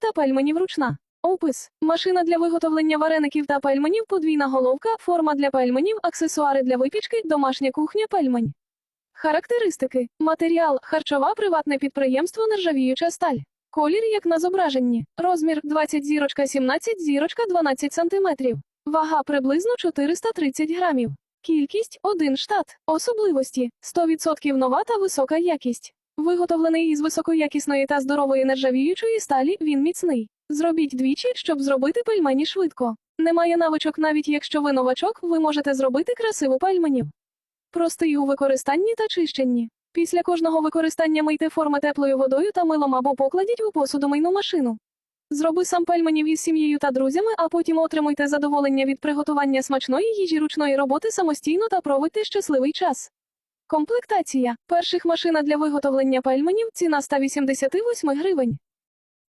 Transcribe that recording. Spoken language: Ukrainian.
та пельменів ручна. Опис. Машина для виготовлення вареників та пельменів, подвійна головка, форма для пельменів, аксесуари для випічки, домашня кухня пельмень. Характеристики. Матеріал. Харчова приватне підприємство нержавіюча сталь. Колір, як на зображенні. Розмір 20 зірочка 17 зірочка 12 см. Вага приблизно 430 грамів. Кількість 1 штат. Особливості 100% нова та висока якість. Виготовлений із високоякісної та здорової нержавіючої сталі, він міцний. Зробіть двічі, щоб зробити пельмені швидко. Немає навичок, навіть якщо ви новачок, ви можете зробити красиву пельменів. Простий у використанні та чищенні. Після кожного використання мийте форми теплою водою та милом або покладіть у посудомийну машину. Зроби сам пельменів із сім'єю та друзями, а потім отримуйте задоволення від приготування смачної їжі ручної роботи самостійно та проводьте щасливий час. Комплектація. Перших машина для виготовлення пельменів ціна 188 гривень.